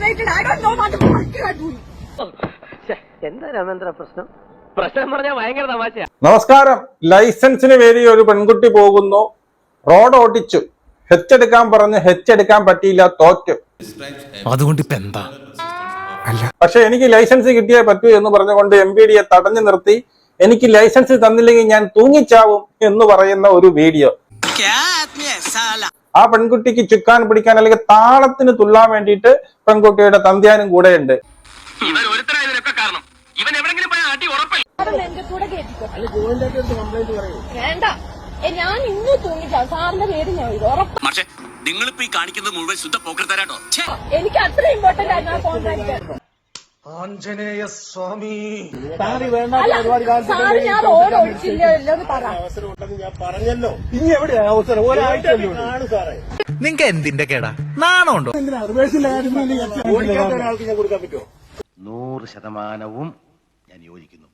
frustrated. I don't know what the fuck you are doing. എന്താ രാമേന്ദ്ര പ്രശ്നം? പ്രശ്നം പറഞ്ഞാൽ ഭയങ്കര തമാശയാ. നമസ്കാരം. ലൈസൻസിന് വേണ്ടി ഒരു പെൺകുട്ടി പോകുന്നു. റോഡ് ഓടിച്ചു. ഹെച്ചെടുക്കാൻ പറഞ്ഞ് ഹെച്ചെടുക്കാൻ പറ്റിയില്ല. തോറ്റു. അതുകൊണ്ട് ഇപ്പൊ എന്താ? പക്ഷെ എനിക്ക് ലൈസൻസ് കിട്ടിയേ പറ്റൂ എന്ന് പറഞ്ഞുകൊണ്ട് എം പി ഡിയെ തടഞ്ഞു നിർത്തി. എനിക്ക് ലൈസൻസ് തന്നില്ലെങ്കിൽ ഞാൻ തൂങ്ങിച്ചാവും എന്ന് പറയുന്ന ഒരു വീഡിയോ. ആ പെൺകുട്ടിക്ക് ചുക്കാൻ പിടിക്കാൻ അല്ലെങ്കിൽ താളത്തിന് തുള്ളാൻ വേണ്ടിയിട്ട് പെൺകുട്ടിയുടെ തന്ത്യാനും കൂടെയുണ്ട്. വേണ്ട. ഞാൻ ഇന്ന് സാറിന്റെ പേര് ഞാൻ നിങ്ങളിപ്പോ ഈ കാണിക്കുന്നത് മുഴുവൻ ശുദ്ധ പോക്കർത്തരാട്ടോ എനിക്ക് അത്ര ഇമ്പോർട്ടന്റ് ആയിരുന്നു ആ കോൺട്രാക്ട് അല്ല സാറ് ഞാൻ റോഡ് ഒഴിച്ചില്ല എന്ന് പറ. നിങ്ങക്ക് എന്തിന്റെ കേടാ? നാണമുണ്ടോ? നൂറ് ശതമാനവും ഞാൻ യോജിക്കുന്നു.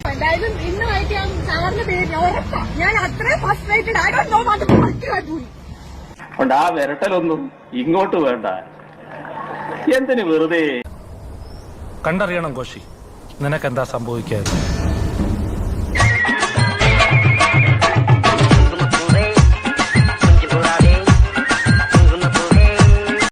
എന്തായാലും വൈകിട്ട് ഞാൻ സാറിന്റെ പേര് ഞാൻ ഉറപ്പാ. ഞാൻ അത്രയും frustrated I don't know what to do അതുകൊണ്ട് ആ വിരട്ടലൊന്നും ഇങ്ങോട്ട് വേണ്ട. എന്തിന് വെറുതെ? കണ്ടറിയണം കോശി. നിനക്കെന്താ സംഭവിക്കാതെ